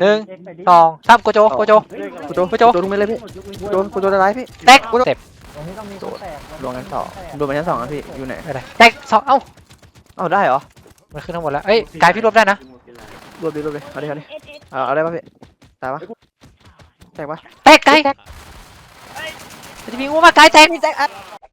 หนึ่งสองสามโกโจโกโจ กูโจกูโจกูโจลงไปเลยพี่กูโจกูโจจะไล่พี่แตกเต็บตรงนี้ต้องมีคนแตกลงชั้นสองลงไปชั้นสองนะพี่อยู่ไหนไม่ได้แตกสองเอ้าเอ้าได้เหรอมันขึ้นทั้งหมดแล้วเอ้ยกายพี่รวบได้นะรวบดิรวบดิเอาดิเอาดิเอาเอาได้ปะพี่ตายปะแตกปะแตกกายมันจะมีงูมากายแตก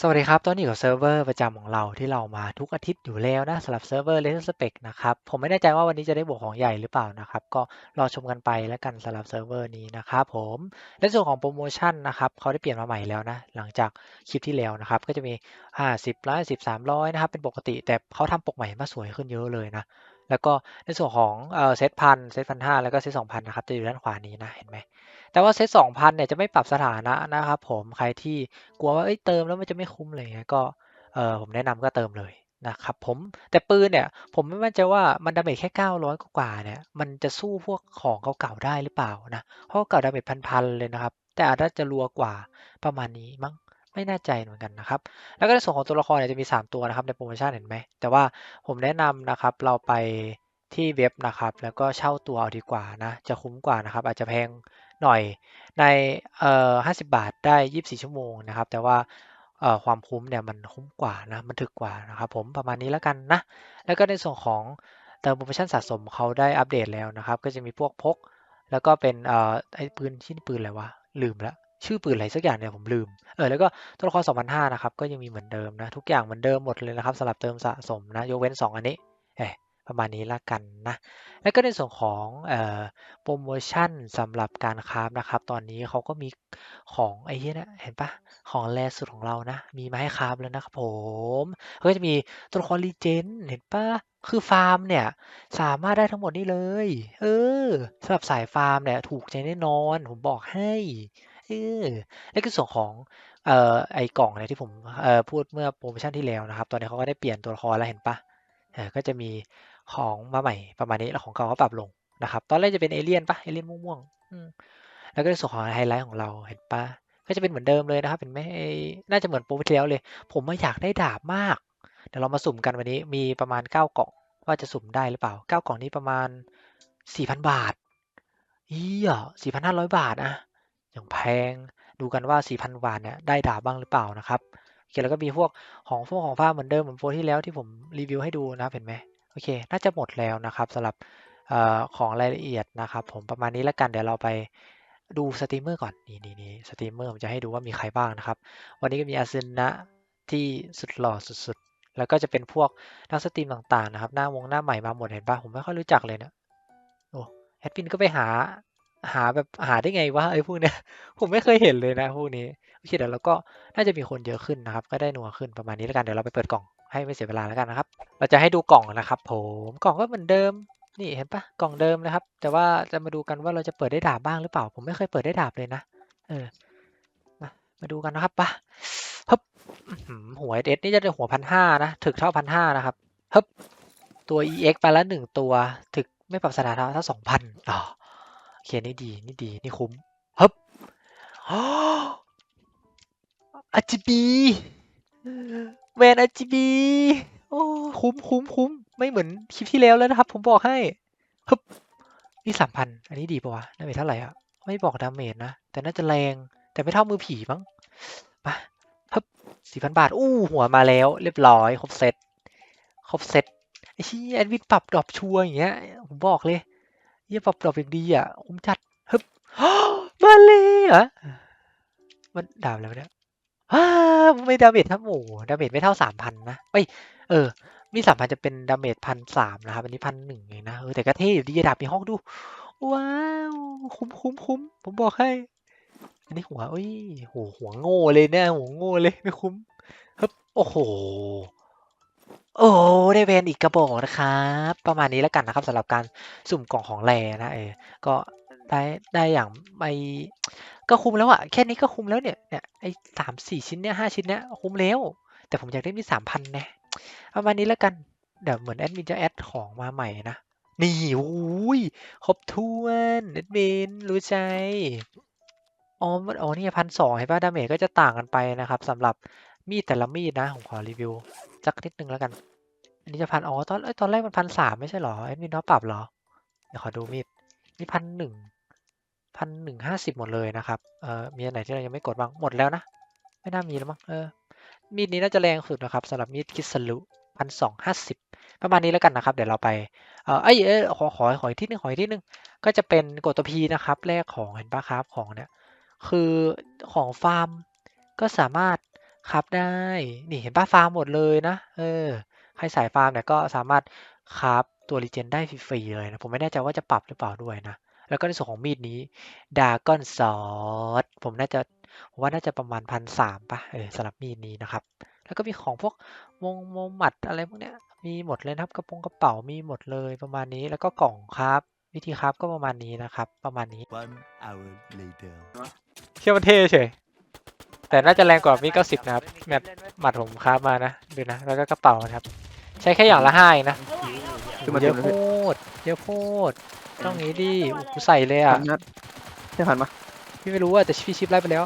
สวัสดีครับตอนนี้กับเซิร์ฟเวอร์ประจำของเราที่เรามาทุกอาทิตย์อยู่แล้วนะสำหรับเซิร์ฟเวอร์เลสสเปกนะครับ ผมไม่แน่ใจว่าวันนี้จะได้บวกของใหญ่หรือเปล่านะครับ ก็รอชมกันไปแล้วกันสำหรับเซิร์ฟเวอร์นี้นะครับผมและส่วนของโปรโมชั่นนะครับเขาได้เปลี่ยนมาใหม่แล้วนะ หลังจากคลิปที่แล้วนะครับ ก็จะมี 50ร้อยสิบสามร้อยนะครับ เป็นปกติแต่เขาทำปกใหม่มาสวยขึ้นเยอะเลยนะ แล้วก็ในส่วนของเซตพันเซตพันห้าแล้วก็เซตสองพันนะครับจะอยู่ด้านขวานี้นะเห็นไหมแต่ว่าเซตสองพันเนี่ยจะไม่ปรับสถานะนะครับผมใครที่กลัวว่าเอ้ยเติมแล้วมันจะไม่คุ้มอะไรเงี้ยก็เออผมแนะนำก็เติมเลยนะครับผมแต่ปืนเนี่ยผมไม่มั่นใจว่ามันดาเมจแค่ 900กว่าเนี่ยมันจะสู้พวกของเก่าๆได้หรือเปล่านะเพราะเก่าดาเมจพันๆเลยนะครับ แต่อาจจะรัวกว่าประมาณนี้มั้ง ไม่แน่ใจเหมือนกันนะครับ แล้วก็ในส่วนของตัวละครเนี่ยจะมี 3 ตัวนะครับในโปรโมชั่นเห็นไหม แต่ว่าผมแนะนำนะครับเราไปที่เว็บนะครับ แล้วก็เช่าตัวเอาดีกว่านะ จะคุ้มกว่านะครับ อาจจะแพงหน่อยในเอ่อ50บาทได้ 24 ชั่วโมงนะครับ แต่ว่าเอ่อความคุ้มเนี่ยมันคุ้มกว่านะ มันถึกกว่านะครับผมประมาณนี้แล้วกันนะ แล้วก็ในส่วนของเติมโปรโมชั่นสะสมเขาได้อัปเดตแล้วนะครับ ก็จะมีพวกพก แล้วก็เป็นเอ่อไอ้ปืนที่ปืนอะไรวะลืมละ ชื่อปืนอะไรสักอย่างเนี่ยผมลืม เออแล้วก็ตัวละคร2,500นะครับก็ยังมีเหมือนเดิมนะ ทุกอย่างเหมือนเดิมหมดเลยนะครับสำหรับเติมสะสมนะยกเว้น 2 อันนี้เออประมาณนี้ละกันนะ แล้วก็ในส่วนของเอ่อโปรโมชั่นสำหรับการคราฟนะครับ ตอนนี้เขาก็มีของไอ้เหี้ยนะเห็นปะของแรสุดของเรานะ มีมาให้คราฟแล้วนะครับผมก็จะมีตัวละครรีเจนเห็นปะคือฟาร์มเนี่ย สามารถได้ทั้งหมดนี่เลย เออสำหรับสายฟาร์มเนี่ย ถูกใจแน่นอน ผมบอกให้ เออแล้วก็ส่วนของเอ่อไอ้กล่องเนี่ยที่ผมเอ่อพูดเมื่อโปรโมชั่นที่แล้วนะครับ ตอนนี้เขาก็ได้เปลี่ยนตัวละครแล้วเห็นปะเออก็จะมีของมาใหม่ประมาณนี้แล้วของเก่าก็ปรับลงนะครับ ตอนแรกจะเป็นเอเลี่ยนปะเอเลี่ยนม่วงๆแล้วก็ในส่วนของไฮไลท์ของเราเห็นปะก็จะเป็นเหมือนเดิมเลยนะครับเห็นไหมไอน่าจะเหมือนโปรที่แล้วเลย ผมไมาอยากได้ดาบมากเดี๋ยวเรามาสุ่มกันวันนี้มีประมาณเก้ากล่องว่าจะสุ่มได้หรือเปล่าเก้ากล่องนี้ประมาณสี่พันบาทอีอะสี่พันห้าร้อยบาทอะ อย่างแพง ดูกันว่าสี่พันบาทเนี่ยได้ดาบบ้างหรือเปล่านะครับโอเคแล้วก็มีพวกของพวกของฟ้าเหมือนเดิมเหมือนโปรที่แล้วที่ผมรีวิวให้ดูนะครับเห็นไหมโอเค น่าจะหมดแล้วนะครับสำหรับออของรายละเอียดนะครับผมประมาณนี้แล้วกันเดี๋ยวเราไปดูสตรีมเมอร์ก่อนนี่นี่นี่สตรีมเมอร์ผมจะให้ดูว่ามีใครบ้างนะครับ วันนี้ก็มีอาซึนะที่สุดหล่อสุดๆ แล้วก็จะเป็นพวกนักสตรีมต่างๆนะครับ หน้าวงหน้าใหม่มาหมดเห็นปะผมไม่ค่อยรู้จักเลยเนะโอ้แอดมินก็ไปหา หาแบบหาได้ไงวะไอ้พวกเนี้ยผมไม่เคยเห็นเลยนะพวกนี้โอเคเดี๋ยวเราก็น่าจะมีคนเยอะขึ้นนะครับ ก็ได้หนัวขึ้นประมาณนี้แล้วกันเดี๋ยวเราไปเปิดกล่องให้ไม่เสียเวลาแล้วกันนะครับ เราจะให้ดูกล่องนะครับ ผมกล่องก็เหมือนเดิมนี่เห็นปะกล่องเดิมนะครับ แต่ว่าจะมาดูกันว่าเราจะเปิดได้ดาบบ้างหรือเปล่า ผมไม่เคยเปิดได้ดาบเลยนะเออมามาดูกันนะครับปะฮึบหัวเอสนี่จะได้หัวพันห้านะถึกเท่าพันห้านะครับฮึบตัว EX ไปแล้วหนึ่งตัว ถึกไม่ปรับสถานะเท่าสองพันอ๋อ เคนี่ดีนี่ดีนี่คุ้มฮึบอ๋อ RGB แวน RGB โอ้คุ้มคุ้มคุ้มไม่เหมือนคลิปที่แล้วแล้วนะครับ ผมบอกให้ฮึบนี่สามพันอันนี้ดีปะวะดาเมจเท่าไหร่อะไม่บอกดาเมจนะ แต่น่าจะแรง แต่ไม่เท่ามือผีมั้งมาฮึบสี่พันบาท อู้ หัวมาแล้ว เรียบร้อย ครบเซตครบเซตไอ้ชี้แอดวินปรับดรอปชัวอย่างเงี้ย ผมบอกเลย เยี่ยปรับดอปอย่างดีอะคุ้มจัดฮึบมาเลยเหรอมันดาวแล้วเนี่ยอ้าไม่ดาเมจเท่าหมูดาเมจไม่เท่าสามพันนะเอ้ยเออ มีสามพันจะเป็นดาเมจพันสามนะครับอันนี้พันหนึ่งเองนะเออแต่ก็เท่อยู่ดีดาบมีห้องดู ว้าว คุ้มคุ้มคุ้มผมบอกให้ อันนี้หัวเอ้ยหัวหัวโง่เลยเนี่ยหัวโง่เลยไม่คุ้มฮึบโอ้โห โอ้ได้แวนอีกกระบอกนะครับ ประมาณนี้แล้วกันนะครับสำหรับการสุ่มกล่องของแรนะเออก็ได้ได้อย่างไม่ก็คุ้มแล้วอะแค่นี้ก็คุ้มแล้วเนี่ยเนี่ยไอ้สามสี่ชิ้นเนี่ยห้าชิ้นเนี่ยคุ้มแล้ว แต่ผมอยากได้มีสามพันนะประมาณนี้แล้วกันเดี๋ยวเหมือนแอดมินจะแอดของมาใหม่นะนี่อุ้ยครบถ้วนแอดมินรู้ใจอ๋อมันอ๋อนี่พันสองเห็นป่ะดาเมจก็จะต่างกันไปนะครับสำหรับ มีดแต่ละมีดนะผมขอรีวิวสักนิดนึงแล้วกัน อันนี้จะพันอ๋อตอนเอ้ยตอนแรกมันพันสามไม่ใช่เหรอแอดมินเขาปรับเหรอเดี๋ยวขอดูมีดนี่พันหนึ่งพันหนึ่งห้าสิบหมดเลยนะครับเอ่อมีอันไหนที่เรายังไม่กดบ้างหมดแล้วนะไม่น่ามีแล้วมั้งเออมีดนี้น่าจะแรงสุดนะครับสำหรับมีดคิสลุพันสองห้าสิบประมาณนี้แล้วกันนะครับ เดี๋ยวเราไปเออเอ้เอยขอขอขออีกที่นึงขออีกที่นึงก็จะเป็นกดตัวพีนะครับแลกของเห็นปะครับของเนี่ยคือของฟาร์มก็สามารถ คราฟได้ นี่เห็นปะฟาร์มหมดเลยนะ เออ ใครสายฟาร์มเนี่ยก็สามารถคราฟตัวรีเจนได้ฟรีๆเลยนะ ผมไม่แน่ใจว่าจะปรับหรือเปล่าด้วยนะ แล้วก็ในส่วนของมีดนี้ดากอนซอสผมน่าจะผมว่าน่าจะประมาณพันสามป่ะ เออสำหรับมีดนี้นะครับ แล้วก็มีของพวกมงมงหมัดอะไรพวกเนี้ย มีหมดเลยนะครับ กระโปรงกระเป๋ามีหมดเลยประมาณนี้ แล้วก็กล่องครับ วิธีครับก็ประมาณนี้นะครับ ประมาณนี้ One hour later. เชื่อมันเท่เฉย แต่น่าจะแรงกว่ามีเก้าสิบนะครับแมปหมัดผมคราฟมานะดูนะแล้วก็กระเป๋านะครับ ใช้แค่อย่างละห้าเองนะขึ้นมาเยเต็มอะเลยโพพี่ดเยอะโพดต้องงี้ดิอุ๊ยกูใส่เลยอะพันนัดใช่พันปะพี่ไม่รู้อะแต่พี่ชิปไล่ไปแล้ว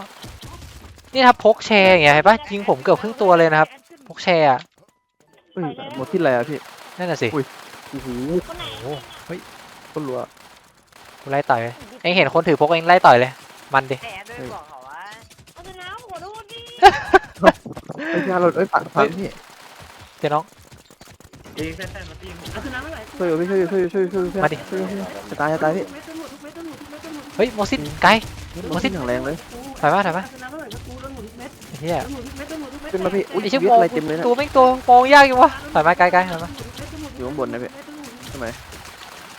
นี่ครับพกแชร์อย่างเงี้ยเห็นปะยิงผมเกือบครึ่งตัวเลยนะครับ พกแชร์อะเฮ้ยหมดที่อะไรอะพี่นั่นน่ะสิอุ้ยโอ้โหโอ้โหเฮ้ยคนรัวกูไล่ต่อยเลยเอ็งเห็นคนถือพกเอ็งไล่ต่อยเลย มันดิแต่ด้วยบอกเขาว่าเอาชนะขอโทษดิเฮ้ยพี่อาร์เราเอ้ยฝันฝันพี่เดี๋ยวน้องช่วยอยู่พี่ช่วยอยู่ช่วยอยู่ช่วยอยู่ช่วยอยู่มาดิ ช่วยอยู่ช่วยอยู่จะตายจะตายพี่เฮ้ยโมซินไกลโมซินอย่างแรงเลยถอยมาถอยมาไอ้เหี้ยขึ้นมาพี่อุ้ยไอ้ชี่ยเวียโมดอะไรเต็มเลยนะ ตัวแม่งตัวมองยากอยู่วะถอยมาไกลไกลถอยมาอยู่ข้างบนนะพี่ ทำไม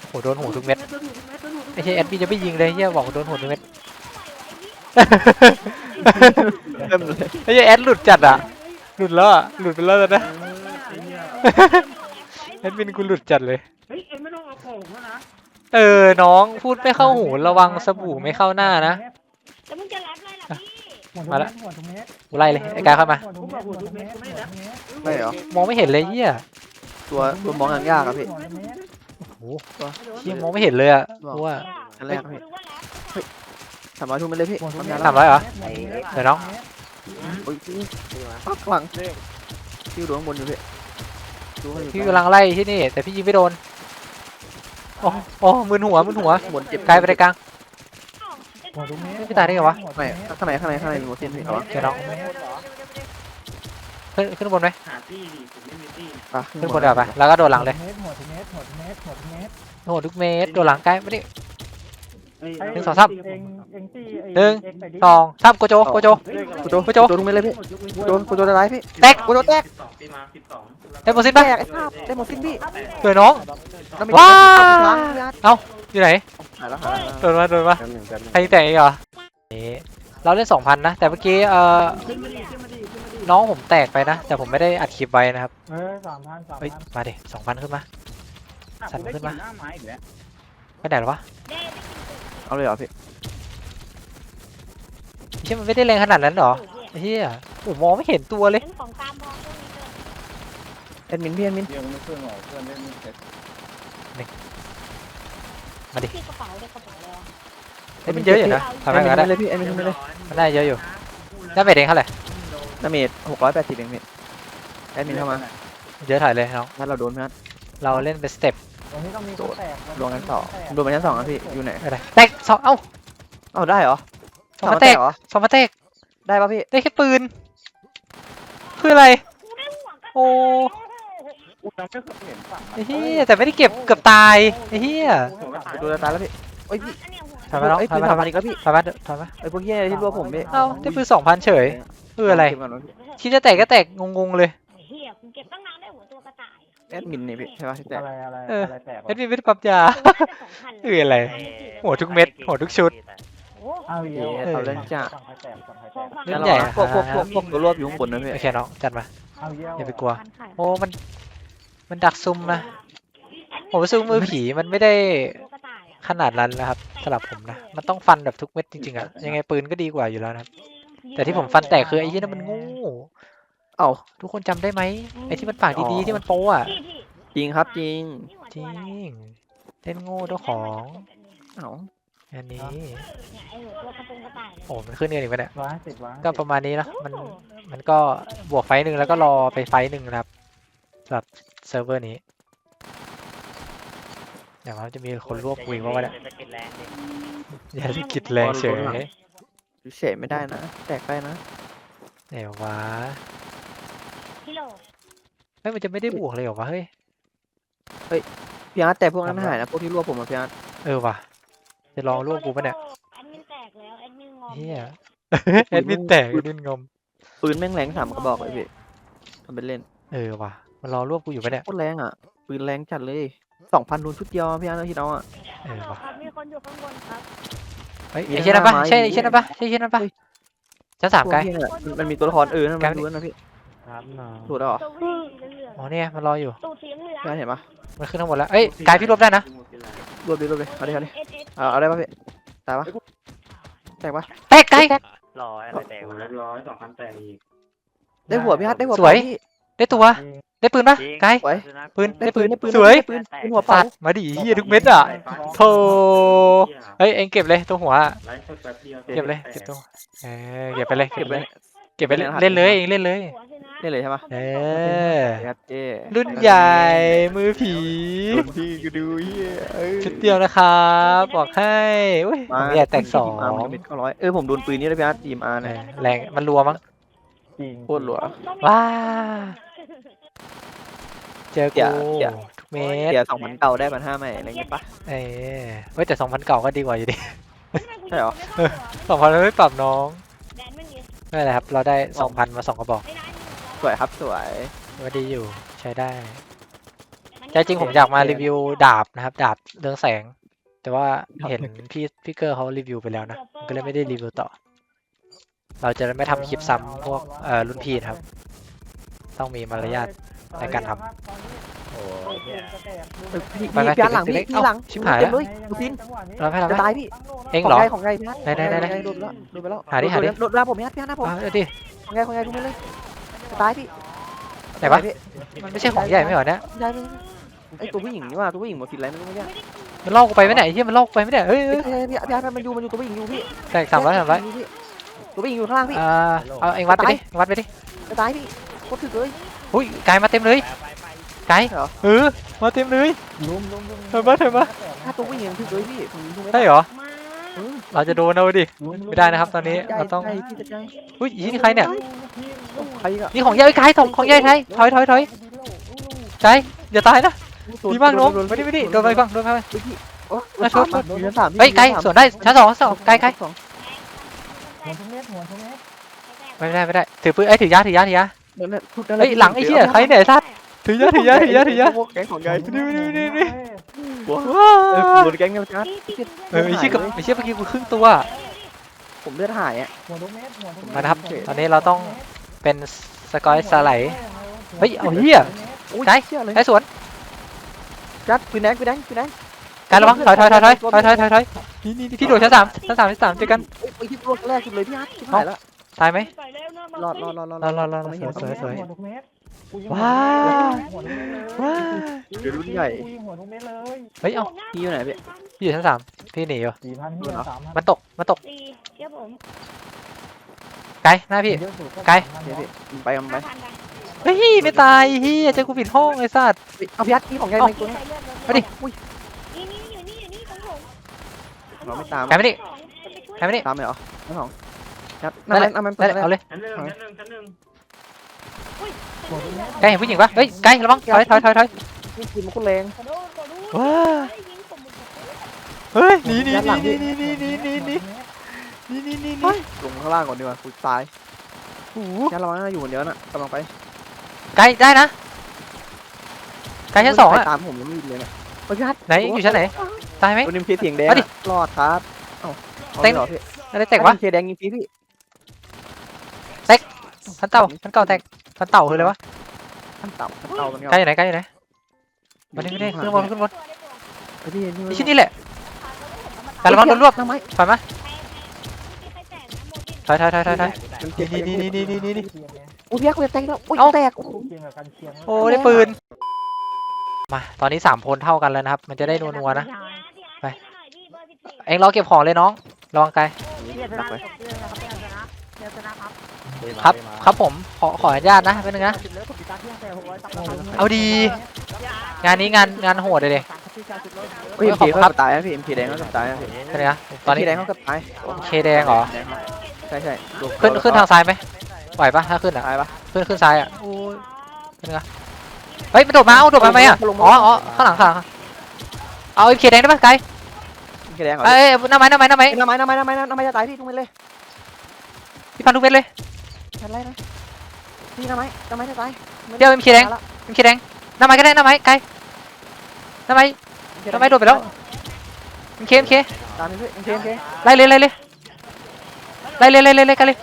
โหโดนหัวทุกเม็ดไอ้เหี้ยแอดมินจะไม่ยิงเลยเหี้ยบอกโดนหัวทุกเม็ดเต็มเลย ไอ้เหี้ยแอดหลุดจัดอะหลุดแล้วอะหลุดไปแล้วนะแอดมินกูหลุดจัดเลย เฮ้ยเอ็มไม่ต้องเอาของแล้วนะเออ น้องพูดไม่เข้าหูระวังสบู่ไม่เข้าหน้านะ แล้วมึงจะรับอะไรล่ะพี่มาละกูไล่เลยไอ้กายเข้ามาผมบอกหัวทุกเม็ดกูไม่ได้นะไม่เหรอ มองไม่เห็นเลยเหี้ยตัวตัวมองอย่างยากอะพี่ โอ้โหเหี้ยมองไม่เห็นเลยอะกูว่าอันแรกอะพี่ รู้ว่ารับ สามร้อยทุ่มไปเลยพี่ทำงานสามร้อยเหรอเดี๋ยวน้องโอ้ยปักหลังพี่อยู่ข้างบนอยู่พี่ดูให้อยู่พี่กำลังไล่ที่นี่ แต่พี่ยิงไม่โดน โอ้โอ้มึนหัวมึนหัวข้างบนเจ็บไกลไปได้กลางอ้าวพี่ตายได้ไงวะไม่ข้างในข้างในข้างในมีโมซินพี่เอาวะเดี๋ยวน้องขึ้นขึ้นบนไหมหาตี้ดิผมไม่มีตี้อะขึ้นบนเดี๋ยวไปแล้วก็โดดหลังเลยหัวทุกเม็ดหัวทุกเม็ดหัวทุกเม็ดโอ้โหทุกเมตรโดดหลังใกล้ไม่ได้ หนึ่งสองสาม เองเองตีไอ้หนึ่ง เอ็กไปดิสองสามโกโจโกโจ กูโดนกูโจโดนทุกเม็ดเลยพี่กูโดนกูโดนอะไรพี่ แตก กูโดนแตกสิบสองตีมาสิบสองได้โมซินปะแตกไอ้ภาพได้โมซินพี่เผื่อน้องแล้วมีว้า ล้างพี่อาร์ตอยู่ไหนหายแล้วหายแล้วโดนมาโดนมาแป๊บหนึงแป๊บหนึงใครยิงแตกอีกเหรอนี่เราเล่นสองพันนะ แต่เมื่อกี้เอ่อขึ้นมาดิขึ้นมาดิขึ้นมาดิน้องผมแตกไปนะ แต่ผมไม่ได้อัดคลิปไว้นะครับเออสามพันสามเฮ้ยพันมาดิสองพันขึ้นมา สั่นขึ้นมาหน้าไม้อีกแล้วไปไหนหรอวะได้ เอาเลยเหรอพี่เชื่อมันไม่ได้แรงขนาดนั้นเหรอไอ้เฮียโอ้มองไม่เห็นตัวเลยเป็นของตามมองพวกนี้เลยแอดมินพี่แอดมินที่กระเป๋าเลยกระเป๋าเลยเฮ้ยมันเยอะอยู่นะแอทำดได้มินก็ได้ เลยพี่แอดมินเลยมันได้เยอะอยู่ได้เมทเองเท่าไหร่ดาเมจหกร้อยแปดสิบเองพี่แอดมินเข้ามาเยอะถ่ายเลยน้องถ้าเราโดนพี่อาร์ตเราเล่นเป็นสเต็ปต รงนี้ต้องมีคนแตกลงชั้นสองโดนมาชั้นสองอะพี่ อยู่ไหน อะไรแตกสองเอ้าเอ้าได้เหรอสองมาแตกเหรอสองมาแตกได้ป่ะพี่ ได้แค่ปืน คืออะไรกูได้หัวกระโอ้ต่ายกูยังไม่เคยเห็นฝั่งไอ้เฮียแต่ไม่ได้เก็บเกือบตายไอ้เฮียผมก็ตายโดนตายแล้วพี่โอ้ยพี่อันเนี้ยหัวถอยมาน้องไอ้ถอยปืนมาถอยทำมาอะไรก็พี่ถอยมาถอยมาไอ้พวกเหี้ยที่รัวผมพี่เอ้าได้ปืนสองพันเฉยเพื่ออะไรเก็บก่นวพี่คิดจะแตกก็แตกงงๆเลยเฮียกูเก็บตั้งนานได้หัวตัวกระต่าย แอดมินนี่พี่ใช่ป่ะที่แตกอะไรอะไรเอออะไรแตกเอ็ดมินไม่ได้ปรับยาตัวละสองพันเอออะไรหัวทุกเม็ดหัวทุกชุดโอ้เอาอีกเย้แล้วเอาเล่นจ้าฝั่งใครแตกฝั่งใครแตกเล่นใหญ่อะพวกพวกพวกพวกตัวรวบอยู่ข้างบนนะพี่โอเคน้องจัดมา เอาเยี่ยวอย่าไปกลัว โอ้ มัน มันดักซุ่มนะผมว่าซุ่มมือผีมันไม่ได้ตัวกระต่ายอะขนาดนั้นนะครับสำหรับผมนะ มันต้องฟันแบบทุกเม็ดจริงๆอะยังไงปืนก็ดีกว่าอยู่แล้วนะครับ แต่ที่ผมฟันแตกคือไอ้ยี่นั่นมันโงู เอ้าทุกคนจำได้ไหมไอ้ที่มันปากดีๆที่มันโป้อะพี่พี่จริงครับจริงจริงเล่นโง่เจ้าของเอ้าอันนี้เนี่ยไอ้หัวตัวกระโปรงกระต่ายเนี่ยโอ้มันขึ้นกันอีกปะเนี่ยร้อยสิบร้อยก็ประมาณนี้นะมันมันก็บวกไฟต์หนึ่งแล้วก็รอไปไฟต์หนึ่งนะครับสำหรับเซิร์ฟเวอร์นี้ เดี๋ยวมันจะมีคนรวบกูอีกว่าวะเนี่ยจะกินแรงดิอย่าสะกิดแรงเฉยเฉยไม่ได้นะ แตกได้นะ เดี๋ยววะพี่โลเฮ้ยมันจะไม่ได้บวกเลยเหรอวะเฮ้ย พี่อาร์ตแต่พวกนั้นหายนะพวกที่รวบผมอะพี่อาร์ตเออว่ะ จะลองรวบกูปะเนี่ยแอดมินแตกแล้วแอดมินงอมเฮียแอดมินแตกแอดมินงอม ปืนแม่งแรงสามกระบอกเลยพี่ทำเป็นเล่นเออว่ะ มันรอรวบกูอยู่ปะเนี่ย โคตรแรงอะปืนแรงจัดเลยสองพันโดนชุดเดียวอะพี่อาร์ตที่เราอะ เออว่ะ ครับมีคนอยู่ข้างบนครับเฮ้ยมีไอ้เช่นนั้นปะหน้าไม้ใช่มีไอ้เช่นนั้นปะใช่ไอ้เช่นนั้นปะเฮ้ย ชั้นสามไกลพวพี่เนี่ยมันมันมีตัวละครเออนั่นไกล มันดูนะพี่ครับหนอถูกแล้วเหรอตัวสีเหลื องอ๋อเนี่ยมันรออยู่ตัวสีเหลืองพี่อาร์ตเห็นปะมันขึ้นทั้งหมดแล้วเอ้ยกายพี่รวบได้นะรวบดิรวบดิเอาดิเอาดิเอสเอสเอาเอาได้ปะพี่ตายปะแตกปะแตกไกลรออะไรแตกโอ้วะเรียบร้อยสองพันแตกอีกได้หัวพี่อาร์ตได้หัวสวยพี่ได้ตัว ได้ปืนปะไกลสวยปืนได้ปืนได้ปืนสวยได้ปืนปืนหัวเป่าสัตว์มาดิเฮียทุกเม็ดอะโธ่เฮ้ยเอ็งเก็บเลยตัวหัวอะไลฟ์สดแป๊บเดียวเก็บเลยเก็บตัวเออเก็บไปเลยเก็บไว้เก็บไปเลยเล่นเลยเองเล่นเลยหัวสิ นะนี่เลยใช่ปะเออพี่อาร์ตเจ้รุ่นใหญ่มือผีรุ่นพี่กูดูเฮียเออชุดเดียวนะครับบอกให้อุ้ยผมอยากแตกสองทีมอาร์มันเม็ดเก้าร้อยเออผมโดนปืนนี้เลยพี่อาร์ตทีมอาร์เอเนี่ยอแรงมันรัวมั้งจริงโคตรหลัวว้าเจอเดี๋กูยวเดี๋ยวทุกเม็ดเดี๋ยวสองพันเก่าได้พันห้าใหม่อะไรเงี้ยปะเออเฮ้ยแต่สองพันเก่าก็ดีกว่าอยู่ดีใช่เหรอสองพันไม่ปรับน้องแดนมันเยอะไม่เป็นไรครับ เราได้สองพันมาสองกระบอกไอ้นาย สวยครับสวยก็ดีอยู่ใช้ได้ใจจริงผมอยากมารีวิวดาบนะครับ ดาบเรืองแสง แต่ว่าเห็นพี่พี่เกอร์เขารีวิวไปแล้วนะผมก็เลยไม่ได้รีวิวต่อ เราจะไม่ทำคลิปซ้ำพวกเอ่อรุ่นพี่นะครับ ต้องมีมารยาทในการทำโอ้ยเหี้ยเออพี่ไปไปพี่อาร์ตหลังติดพี่เล็กพี่หลังเอ้าชิบหายเต็แล้มวเลยดูสินเราไม่ทำจะได้ตายพี่เองเหรอ ของใครของใครพี่อาร์ตไหนไหนไหนไหนโดนแล้วโดนไปแล้วหาดิหาดิ โดนแล้วผมพี่อาร์ตพี่อาร์ตหน้าผมอะเดี๋ยวดิของใครของใครดูไม่เลยจะ ตายพี่ไหนวะ พี่มันไม่ใช่ของใหญ่ไม่เหรอเนี่ยได้ไหมไอตัวผู้หญิงนี่ว่าตัวผู้หญิงมาฟินอะไรไม่รู้เนี่ยมันลอกกูไปไม่ไหนที่มันลอกกูไปไม่ได้เอ้ยเอ้ยเอ้ยพี่พี่อาร์ตมันอยู่มันอยู่ตัวผู้หญิงอยู่พี่แตกสามร้อยสามร้อยพี่ตัวผู้หญิงอยู่ข้างล่างพี่ อ่าเอาเองวัดไปดิวัดไปดิจะตายพี่โคตรถึกเลยอุ้ยไกลมาเต็มเลยไปไปไกลเหรอเออมาเต็มเลยลุมลุมลุมเห็นปะเห็นปะถ้าตัวผู้หญิงถึกเลยพี่ผมยิงไม่ใช่เหรอมาเราจะโดนเอาดิไม่ได้นะครับ ตอนนี้เราต้องใจพี่จะใจอุ้ยอีนี่ใครเนี่ย ใครอะนี่ของใหญ่ไกลถงของใหญ่ไทยถอยถอยถอยไกลอย่าตายนะดีมากน้องไม่ได้ไม่ได้โดนไปบ้างโดนไปบ้างพี่โอ้มาชนอยู่ชั้นสามเฮ้ยไกลสวนได้ชั้นสองชั้นสองไกลไกลหัวทุกเม็ดหัวทุกเม็ดไม่ได้ไม่ได้ถือปืนเอ้ยถือยาถือยาถือยานั่นแหละพูดนั่นแหเฮ้ละยหลังไอ้เหี้ยใครเนี่ยไอ้สัตว์ถือยาถือยาถือยาถือยาพวกแก๊งของยายดูดูดูดูว้าว้าวโดนแก๊งเนี่ยจัดเออไอ้เชี่ยกับไอ้เชี่ยเมื่อกี้กูครึ่งตัวผมเลือดหายอะหัวทุกเม็ดหัวทุกเม็ดมานะครับตอนนี้เราต้อง เป็นสกอยสไลด์เฮ้ยเอาเหี้ยอุ้ยไกลเชี่ยเลยไอ้สวนจัดปืนแดงปืนแดงปืนแดงการระวังถอยถอยถอยถอยถอยถอยถอยถอยนี่นี่นี่พี่โดดชั้นสามชั้นสามชั้นสามเจอกันโอ้ยไอ้ที่รวดแรกสุดเลยพี่อาร์ตชิบหายแล้วตายไหมรอดรอดรอดรอดรอดรอดรอดไม่เห็นสวยสวยหัวทุกเม็ดกูยิงว้าวหัวทุกเม็ดเลยว้าเดี๋ยวรุ่นใหญ่กูยิงหัวทุกเม็ดเลยเฮ้ยเอ้าพี่อยู่ไหนพี่พี่อยู่ชั้นสามพี่หนีอยู่สี่พันที่สามพันมันตกมันตกตีเดี๋ยวผม ไกลหน้าพี่เยอะสุดไกล เดี๋ยวพี่มันไปมันไปห้าพันกันเฮ้ยไม่ตายเฮียเจอกูปิดห้องไอ้สัตว์ เฮ้ยเอาพี่อาร์ตนี่ของยายเอ้าไปตัวนี้เอาดิอุ้ย นี่นี่อยู่นี่อยู่นี่ของผมเราไม่ตาม ไกลไม่ดิจะไปช่วยไกลไม่ดิ ตามเลยเหรอน้องสองจัดนั่นแหละเอามันนั่นแหละเอาเลยชั้นหนึ่งชั้นหนึ่งชั้นหนึ่งหัวทุกเม็ดไกลเห็นผู้หญิงปะเฮ้ยไกลระวังถอยถอยถอยถอยนี่ปืนมันโคตรแรง ขอโทษขอโทษว้าเฮ้ยยิงผมหมดเลยเฮ้ยหนีหนีด้านหลังหนีพี่หนีหนีหนีหนีห นีหนีหนีหนีหนีลงข้างล่างก่อนดีกว่ากูตายโอ้โหยันระวังนะอยู่คนเดียวน่ะกำลังไปไกลได้นะไกลชั้นสองอะตามผมยังไม่มีเลยนะเฮ้ยพี่อาร์ตไหนอยู่ชั้นไหนตายไหมตัวนิมเคเสียงแดงเอาดิอะรอดครับเอ้าอาเต็งไม่หรอพี่อะไรแตกวะนิมเคแดงยิงฟรีพี่พันเต่าพันเก่าแตกพันเต่าคืออะไรวะขั้นต่ำขั้นเต่ามันไกลอยู่ไหนไกลอยู่ไหนมาดิมาดิขึ้นบนขึ้นบนไอ้ที่นี่ไอ้ชิ้นนี้แหละการระวังโดนรวบทำไมถอยม ถอยถอยถอยถอยถอยมันเจ็บนี่นี่นี่นี่นี่นี่เคียงไงอุ้ยพี่อาร์ตกูจะแตกแล้วอุ้ยเอ้า แตกโอ้โหเคียงกับกันเคียงโอ้ได้ปืน มา ตอนนี้สามพลเท่ากันแล้วนะครับ มันจะได้นัวๆนะ ไป เอ็งรอเก็บของเลยน้องระวังไกลหนักไปครับ ครับผม ขอขออนุญาตนะแป๊บนึงนะ เอาดี งานนี้งานงานโหดเลยดิ เฮ้ยเอ็มพีเขาเกือบตายแล้วพี่เอ็มพีแดงเขาเกือบตายแล้วพี่เป็นไงนะตอนนี้เอ็มพีแดงเขาเกือบตายเคแดงเหรอ ใช่ใช่ดูขึ้นขึ้นทางซ้ายไหมไหวปะถ้าขึ้นอะตายปะขึ้นขึ้นซ้ายอะเป็นไงเฮ้ยมันโดดมาเอาโดดมาไหมอะลงมาอ๋ออ๋อข้างหลังข้างหลังเอาไอ้เคแดงได้ปะไกลเอ็มพีแดงเหรอเอ้ยหน้าไม้หน้าไม้หน้าไม้เอ้ยน้ำไม้น้ำไม้น้ำไม้น้ำไม้จะตายพี่ทุกเม็ดเลยพี่พันทุกเม็ดเลยแค่ไรนะพี่น้ำไม้น้ำไม้จะตายเดี๋ยว MK แดงเป็นเคแดงหน้าไม้ก็ได้หน้าไม้ไกลหน้าไม้หน้าไม้โดดไปแล้วเป็นเคเป็นเคตามไปพี่เอ็มพีเอ็มพีไล่เลยไล่เลย ไล่เลยไล่เลยไล่กันเลย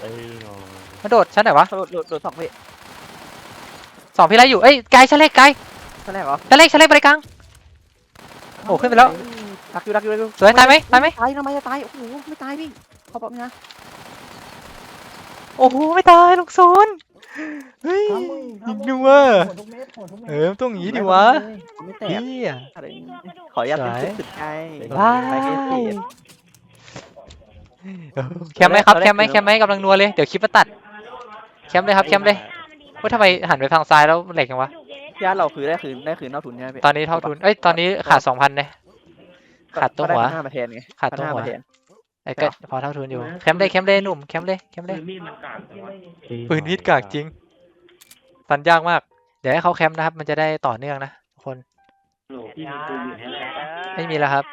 เอ้ยโอ้ยมาโดดชั้นไหนวะโดดโดดโดดสองพี่สองพี่ไล่อยู่เอ้ยไกลชั้นเล็กไกลใช่ไหมเหรอชั้นเล็กชั้นเล็กบริกลางโอ้ขึ้นไปแล้วดักอยู่ดักอยู่ดักอยู่สวยตายไหมตายไหมตายน้ำไม้จะตายโอ้โหไม่ตายพี่ขอบอกนะโอ้โหไม่ตายลูกโซนเฮ้ยทำมึงยิงทำมึดูงว่าหมดทุกเม็ดหมดทุกเม็ดเออต้องอย่างนี้ดิวะไม่แตกเฮียอะไรขออนุญาตเป็นสวยจุดสุดท้ายว้ายไปที่สี่เออ แคมป์ไหมครับแคมป์ไหมแคมป์ไหมกำลังนัวเลยเดี๋ยวคลิปมาตัดแคมป์เลยครับแคมป์เลยว่าทำไมหันไปทางซ้ายแล้วแหลกจังวะพี่อาร์ตเราคือได้คืนได้คืนนอกทุนใช่ไหมพี่ตอนนี้เท่าทุนเอ้ยตอนนี้ขาดสองพันเลยขาดตัวหัวก็ได้พันห้ามาแทนไงขาดตัวหัวพันห้ามาแทนไอ้ก็พอเท่าทุนอยู่แคมป์เลยแคมป์เลยหนุ่มแคมป์เลยแคมป์เลปืยนมีดมันกากแต่ว่าปืนพิษกากจริงตันยากมาก เดี๋ยวให้เขาแคมป์นะครับ มันจะได้ต่อเนื่องนะทุกคนโหลพี่มีปืนอยู่ให้แล้วไม่มีแล้วครับ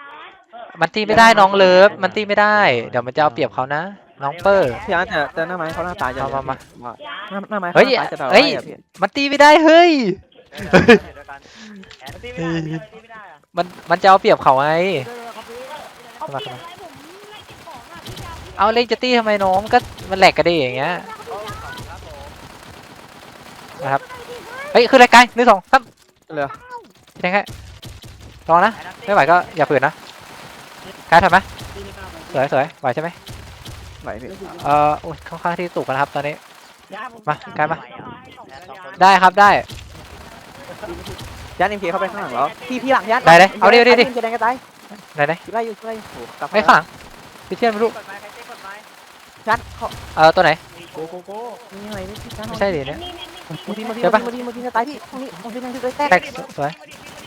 มันตีไม่ได้น้องเลิฟ มันตีไม่ได้ เดี๋ยวมันจะเอาเปรียบเขานะ น้องเปอร์ พี่อาร์ตแต่แต่หน้าไม้เขาหน้าตายจะมามามาหน้าหน้าไม้เฮ้ยขาหน้าตาจะแบบเฮ้ยว่าอะพี่มันตีไม่ได้เฮ้ย มันมันจะเอาเปรียบเขาไง เอาเปลี่ยนอะไรผมไล่เก็บของอะพี่ดาวพี่เอาเล่นจะตีทำไมน้องมันก็มันแหลกกันได้อย่างเงี้ย นะครับ เฮ้ย ขึ้นรายการหนึ่งสองสามเลยพี่แทงแค่รอนะ ไม่ไหวก็อย่าฝืนนะ กายทำไหมสวยสวยไหวใช่ไหมไหวพี่เอ่อโอ้ยค่อนข้างที่ตุกนะครับตอนนี้ มากายมา ได้ครับได้ ยัดเอ็มเคเข้าไปข้างหลังแล้วพี่พี่หลังยัดได้เลยเอาดิเอาดิดิเอ็มเคแดงก็ตายไหนไหนไล่อยู่ไล่อยู่โอ้โหกลับไม่ข้างหลังพี่เทียนไม่รู้ยัดเขาเอ่อตัวไหนโกโกโก้มีอะไรนี่พี่ยัดไม่ใช่ดิเนี่ยนี่นี่นี่มาทีมาทีเดี๋ยวปะมาทีมาทีจะตายพี่ตรงนี้ตรงนี้มันจะแตกแตกสวยเ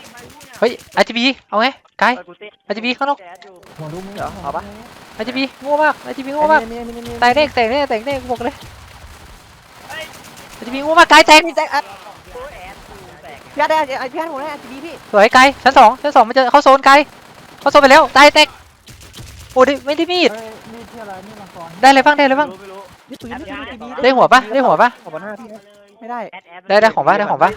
ฮ้ย RGB เอาไงไกด์ RGB ข้างนอก หมดทุกเม็ดเดี๋ยวเอาปะ RGB โง่มาก RGB โง่มากมีมีมีมีแตกแน่แตกแน่แตกแน่กูบอกเลย RGB โง่มากไกด์แตกพี่แจ็คอัดพี่ยัดได้ไอ้พี่ยัดผมได้จีบีพี่สวยไกด์ชั้นสองชั้นสองมันจะเข้าโซนไกด์เข้าโซนไปแล้วตายแตกโอ้ดิไม่ได้มีดเฮ้ยนี่ที่อะไรนี่มังกรได้เลยบ้างได้เลยบ้าง นี่ปืนนี่ปืนจีบีได้หัวปะได้หัวปะ ขอบหน้าพี่นะไม่ได้ ได้ได้ของปะได้ของปะ